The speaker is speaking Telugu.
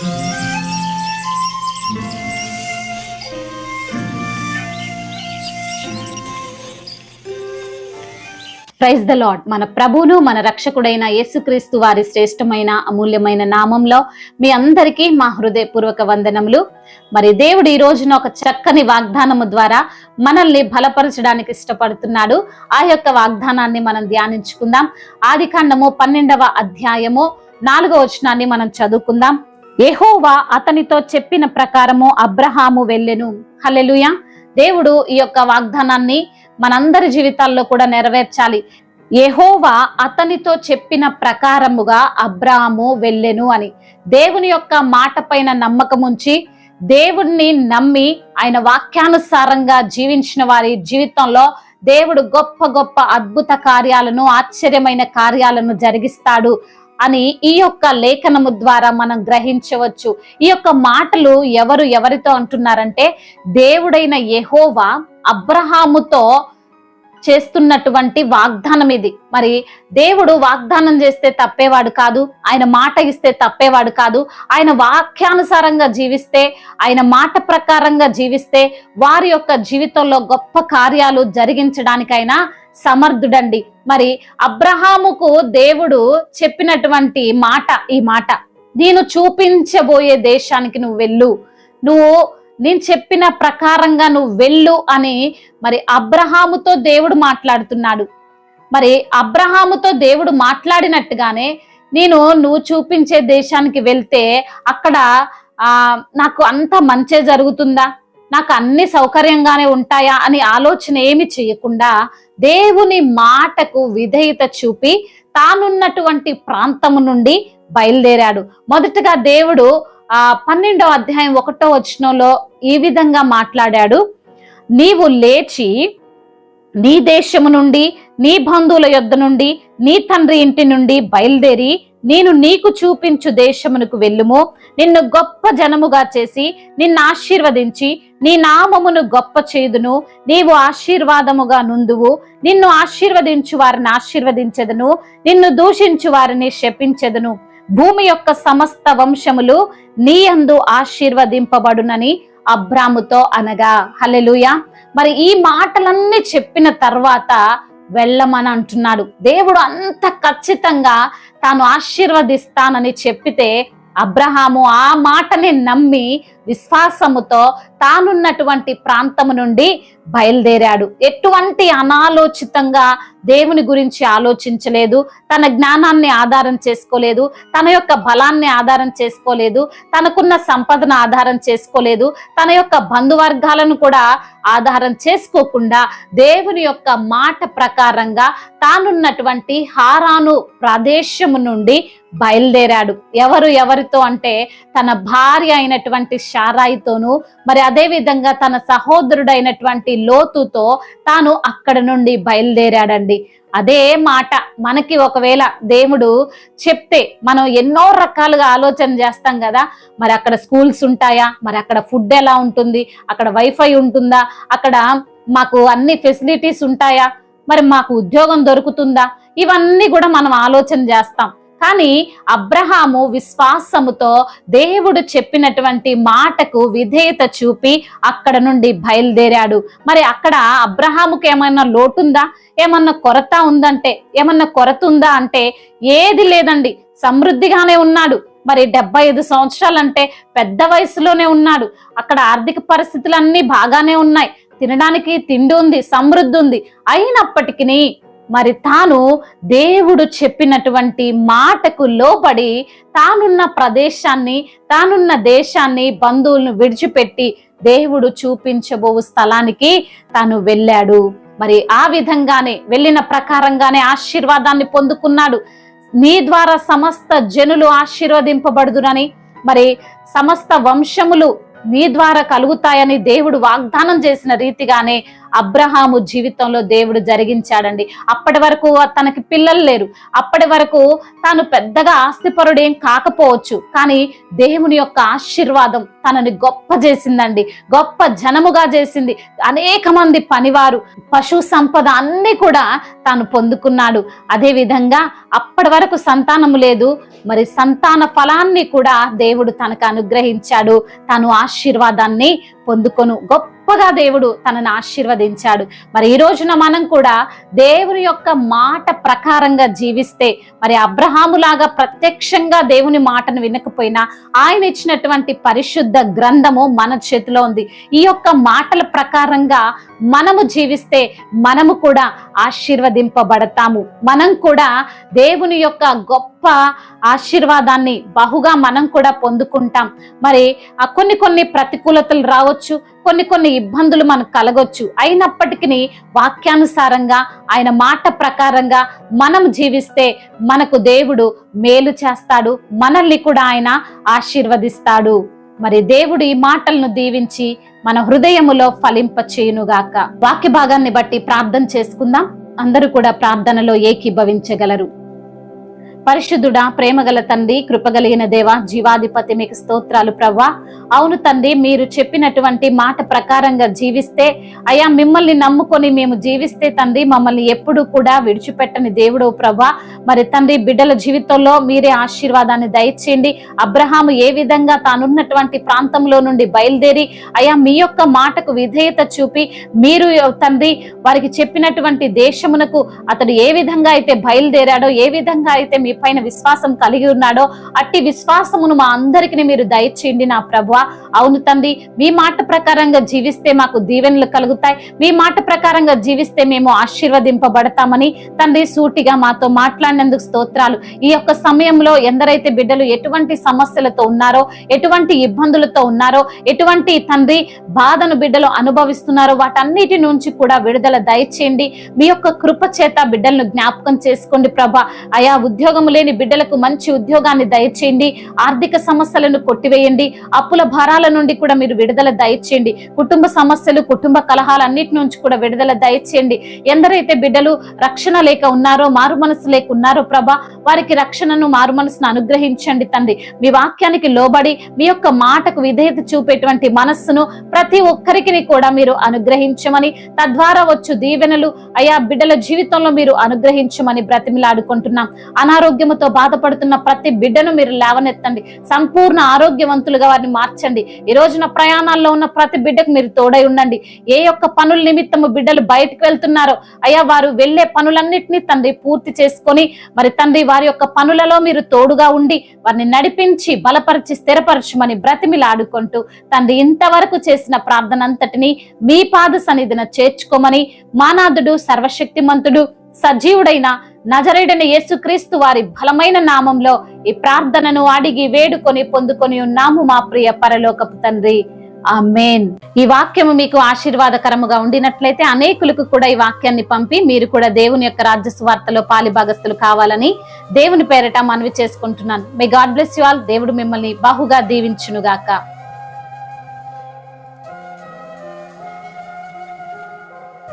ప్రైజ్ ద లాడ్ మన ప్రభువును మన రక్షకుడైన యేసుక్రీస్తు వారి శ్రేష్టమైన అమూల్యమైన నామంలో మీ అందరికీ మా హృదయపూర్వక వందనములు. మరి దేవుడు ఈ రోజున ఒక చక్కని వాగ్దానము ద్వారా మనల్ని బలపరచడానికి ఇష్టపడుతున్నాడు. ఆ యొక్క వాగ్దానాన్ని మనం ధ్యానించుకుందాం. ఆది కాండము పన్నెండవ అధ్యాయము నాలుగవ వచనాన్ని మనం చదువుకుందాం. ఎహోవా అతనితో చెప్పిన ప్రకారము అబ్రహాము వెళ్ళెను. హలెలుయ దేవుడు ఈ యొక్క వాగ్దానాన్ని మనందరి జీవితాల్లో కూడా నెరవేర్చాలి. ఎహోవా అతనితో చెప్పిన ప్రకారముగా అబ్రాము వెళ్ళెను అని. దేవుని యొక్క మాట పైన నమ్మకం ఉంచి దేవుణ్ణి నమ్మి ఆయన వాక్యానుసారంగా జీవించిన వారి జీవితంలో దేవుడు గొప్ప గొప్ప అద్భుత కార్యాలను ఆశ్చర్యమైన కార్యాలను జరిగిస్తాడు. అని ఈ యొక్క లేఖనము ద్వారా మనం గ్రహించవచ్చు. ఈ యొక్క మాటలు ఎవరు ఎవరితో అంటున్నారంటే దేవుడైన యహోవా అబ్రహాముతో చేస్తున్నటువంటి వాగ్దానం ఇది. మరి దేవుడు వాగ్దానం చేస్తే తప్పేవాడు కాదు ఆయన మాట ఇస్తే తప్పేవాడు కాదు. ఆయన వాక్యానుసారంగా జీవిస్తే ఆయన మాట ప్రకారంగా జీవిస్తే వారి యొక్క జీవితంలో గొప్ప కార్యాలు జరిగించడానికైనా సమర్థుడండి. మరి అబ్రహాముకు దేవుడు చెప్పినటువంటి మాట ఈ మాట నేను చూపించబోయే దేశానికి నువ్వు వెళ్ళు. నువ్వు నేను చెప్పిన ప్రకారంగా నువ్వు వెళ్ళు అని మరి అబ్రహాముతో దేవుడు మాట్లాడుతున్నాడు. మరి అబ్రహాముతో దేవుడు మాట్లాడినట్టుగానే నేను నువ్వు చూపించే దేశానికి వెళ్తే అక్కడ నాకు అంత మంచే జరుగుతుందా? నాకు అన్ని సౌకర్యంగానే ఉంటాయా అని ఆలోచన ఏమి చేయకుండా దేవుని మాటకు విధేయత చూపి తానున్నటువంటి ప్రాంతము నుండి బయలుదేరాడు. మొదటగా దేవుడు ఆ పన్నెండవ అధ్యాయం ఒకటో వచనంలో ఈ విధంగా మాట్లాడాడు. నీవు లేచి నీ దేశము నుండి నీ బంధువుల యొద్ద నుండి నీ తండ్రి ఇంటి నుండి బయలుదేరి నేను నీకు చూపించు దేశమునకు వెళ్ళుము. నిన్ను గొప్ప జనముగా చేసి నిన్ను ఆశీర్వదించి నీ నామమును గొప్ప చేదును నీవు ఆశీర్వాదముగా నుందువు. నిన్ను ఆశీర్వదించు వారిని ఆశీర్వదించెదను. నిన్ను దూషించు వారిని శపించెదను. భూమి యొక్క సమస్త వంశములు నీ అందు ఆశీర్వదింపబడునని అబ్రాముతో అనగా హలెలుయ మరి ఈ మాటలన్నీ చెప్పిన తర్వాత వెళ్ళమని అంటున్నాడు. దేవుడు అంత ఖచ్చితంగా తాను ఆశీర్వదిస్తానని చెప్పితే అబ్రహాము ఆ మాటని నమ్మి విశ్వాసముతో తానున్నటువంటి ప్రాంతము నుండి బయలుదేరాడు. ఎటువంటి అనాలోచితంగా దేవుని గురించి ఆలోచించలేదు. తన జ్ఞానాన్ని ఆధారం చేసుకోలేదు. తన యొక్క బలాన్ని ఆధారం చేసుకోలేదు. తనకున్న సంపదను ఆధారం చేసుకోలేదు. తన యొక్క బంధువర్గాలను కూడా ఆధారం చేసుకోకుండా దేవుని యొక్క మాట ప్రకారంగా తానున్నటువంటి హారాను ప్రదేశము నుండి బయలుదేరాడు. ఎవరు ఎవరితో అంటే తన భార్య అయినటువంటి షారాయితోనూ మరి అదే విధంగా తన సహోదరుడైనటువంటి లోతుతో తాను అక్కడ నుండి బయలుదేరాడండి. అదే మాట మనకి ఒకవేళ దేవుడు చెప్తే మనం ఎన్నో రకాలుగా ఆలోచన చేస్తాం కదా. మరి అక్కడ స్కూల్స్ ఉంటాయా? మరి అక్కడ ఫుడ్ ఎలా ఉంటుంది? అక్కడ వైఫై ఉంటుందా? అక్కడ మాకు అన్ని ఫెసిలిటీస్ ఉంటాయా? మరి మాకు ఉద్యోగం దొరుకుతుందా? ఇవన్నీ కూడా మనం ఆలోచన చేస్తాం. కానీ అబ్రహాము విశ్వాసముతో దేవుడు చెప్పినటువంటి మాటకు విధేయత చూపి అక్కడ నుండి బయలుదేరాడు. మరి అక్కడ అబ్రహాముకి ఏమైనా లోటుందా? ఏమన్నా కొరత ఉందంటే? ఏమన్నా కొరత ఉందా అంటే ఏది లేదండి. సమృద్ధిగానే ఉన్నాడు. మరి డెబ్బై ఐదు సంవత్సరాలంటే పెద్ద వయసులోనే ఉన్నాడు. అక్కడ ఆర్థిక పరిస్థితులన్నీ బాగానే ఉన్నాయి. తినడానికి తిండి ఉంది సమృద్ధి ఉంది. అయినప్పటికీ మరి తాను దేవుడు చెప్పినటువంటి మాటకు లోబడి తానున్న ప్రదేశాన్ని తానున్న దేశాన్ని బంధువులను విడిచిపెట్టి దేవుడు చూపించబో స్థలానికి తాను వెళ్ళాడు. మరి ఆ విధంగానే వెళ్ళిన ప్రకారంగానే ఆశీర్వాదాన్ని పొందుకున్నాడు. నీ ద్వారా సమస్త జనులు ఆశీర్వదింపబడుదురని మరి సమస్త వంశములు నీ ద్వారా కలుగుతాయని దేవుడు వాగ్దానం చేసిన రీతిగానే అబ్రహాము జీవితంలో దేవుడు జరిగించాడండి. అప్పటి వరకు తనకి పిల్లలు లేరు. అప్పటి వరకు తాను పెద్దగా ఆస్తిపరుడేం కాకపోవచ్చు. కానీ దేవుని యొక్క ఆశీర్వాదం తనని గొప్ప చేసిందండి. గొప్ప జనముగా చేసింది. అనేక మంది పనివారు పశు సంపద అన్ని కూడా తాను పొందుకున్నాడు. అదే విధంగా అప్పటి వరకు సంతానము లేదు. మరి సంతాన ఫలాన్ని కూడా దేవుడు తనకు అనుగ్రహించాడు. తను ఆశీర్వాదాన్ని పొందుకొను. గొప్ప గొప్పగా దేవుడు తనను ఆశీర్వదించాడు. మరి ఈ రోజున మనం కూడా దేవుని యొక్క మాట ప్రకారంగా జీవిస్తే మరి అబ్రహాములాగా ప్రత్యక్షంగా దేవుని మాటను వినకపోయినా ఆయన ఇచ్చినటువంటి పరిశుద్ధ గ్రంథము మన చేతిలో ఉంది. ఈ యొక్క మాటల ప్రకారంగా మనము జీవిస్తే మనము కూడా ఆశీర్వదింపబడతాము. మనం కూడా దేవుని యొక్క గొప్ప ఆశీర్వాదాన్ని బహుగా మనం కూడా పొందుకుంటాం. మరి ఆ కొన్ని కొన్ని ప్రతికూలతలు రావచ్చు కొన్ని కొన్ని ఇబ్బందులు మనకు కలగొచ్చు. అయినప్పటికీ వాక్యానుసారంగా ఆయన మాట ప్రకారంగా మనం జీవిస్తే మనకు దేవుడు మేలు చేస్తాడు మనల్ని కూడా ఆయన ఆశీర్వదిస్తాడు. మరి దేవుడు ఈ మాటలను దీవించి మన హృదయములో ఫలింప చేయునుగాక వాక్య భాగాన్ని బట్టి ప్రార్థన చేసుకుందాం. అందరూ కూడా ప్రార్థనలో ఏకీభవించగలరు. పరిశుద్ధుడా ప్రేమగల తండ్రి కృపగలిగిన దేవ జీవాధిపతి మీకు స్తోత్రాలు ప్రవ్వా. అవును తండ్రి మీరు చెప్పినటువంటి మాట ప్రకారంగా జీవిస్తే అయ్యా మిమ్మల్ని నమ్ముకొని మేము జీవిస్తే తండ్రి మమ్మల్ని ఎప్పుడు కూడా విడిచిపెట్టని దేవుడు ప్రవ్వా. మరి తండ్రి బిడ్డల జీవితంలో మీరే ఆశీర్వాదాన్ని దయచేయండి. అబ్రహాము ఏ విధంగా తానున్నటువంటి ప్రాంతంలో నుండి బయలుదేరి అయ్యా మీ యొక్క మాటకు విధేయత చూపి మీరు తండ్రి వారికి చెప్పినటువంటి దేశమునకు అతడు ఏ విధంగా అయితే బయలుదేరాడో ఏ విధంగా అయితే మీ పైన విశ్వాసం కలిగి ఉన్నాడో అట్టి విశ్వాసమును మా అందరికి మీరు దయచేయండి నా ప్రభు అవును తండ్రి మీ మాట ప్రకారంగా జీవిస్తే మాకు దీవెనలు కలుగుతాయి. మీ మాట ప్రకారంగా జీవిస్తే మేము ఆశీర్వదింపబడతామని తండ్రి సూటిగా మాతో మాట్లాడినందుకు స్తోత్రాలు. ఈ యొక్క సమయంలో ఎందరైతే బిడ్డలు ఎటువంటి సమస్యలతో ఉన్నారో ఎటువంటి ఇబ్బందులతో ఉన్నారో ఎటువంటి తండ్రి బాధను బిడ్డలు అనుభవిస్తున్నారో వాటన్నిటి నుంచి కూడా విడుదల దయచేయండి. మీ యొక్క కృప చేత బిడ్డలను జ్ఞాపకం చేసుకోండి ప్రభా. అయా ఉద్యోగం లేని బిడ్డలకు మంచి ఉద్యోగాన్ని దయచేయండి. ఆర్థిక సమస్యలను కొట్టివేయండి. అప్పుల భారాల నుండి కూడా మీరు విడుదల దయచేయండి. కుటుంబ సమస్యలు కుటుంబ కలహాలన్నిటి నుంచి కూడా విడుదల దయచేయండి. ఎందరైతే బిడ్డలు రక్షణ లేక ఉన్నారో మారు మనసు లేక ఉన్నారో ప్రభా వారికి రక్షణను మారు మనసును అనుగ్రహించండి తండ్రి. మీ వాక్యానికి లోబడి మీ యొక్క మాటకు విధేయత చూపేటువంటి మనస్సును ప్రతి ఒక్కరికి కూడా మీరు అనుగ్రహించమని తద్వారా వచ్చు దీవెనలు. అయా బిడ్డల జీవితంలో మీరు అనుగ్రహించమని బ్రతిమిలాడుకుంటున్నాం. అనారోగ్యముతో బాధపడుతున్న ప్రతి బిడ్డను మీరు లేవనెత్తండి. సంపూర్ణ ఆరోగ్యవంతులుగా వారిని మార్చండి. ఈ రోజున ప్రయాణాల్లో ఉన్న ప్రతి బిడ్డకు మీరు తోడై ఉండండి. ఏ యొక్క పనుల నిమిత్తము బిడ్డలు బయటకు వెళ్తున్నారో అయ్యా వారు వెళ్ళే పనులన్నింటినీ తండ్రి పూర్తి చేసుకొని మరి తండ్రి వారి యొక్క పనులలో మీరు తోడుగా ఉండి వారిని నడిపించి బలపరిచి స్థిరపరచమని బ్రతిమిలాడుకుంటూ తండ్రి ఇంతవరకు చేసిన ప్రార్థన అంతటిని మీ పాద సన్నిధిన చేర్చుకోమని మానాథుడు సర్వశక్తిమంతుడు సజీవుడైన నజరేడని యేసుక్రీస్తు వారి బలమైన నామంలో ఈ ప్రార్థనను అడిగి వేడుకొని పొందుకొని ఉన్నాము మా ప్రియ పరలోకపు తండ్రి. ఆమేన్. ఈ వాక్యము మీకు ఆశీర్వాదకరముగా ఉండినట్లయితే అనేకులకు కూడా ఈ వాక్యాన్ని పంపి మీరు కూడా దేవుని యొక్క రాజ్య సువార్తలో పాలిభాగస్తులు కావాలని దేవుని పేరట మనవి చేసుకుంటున్నాను. May God bless you all దేవుడు మిమ్మల్ని బహుగా దీవించునుగాక.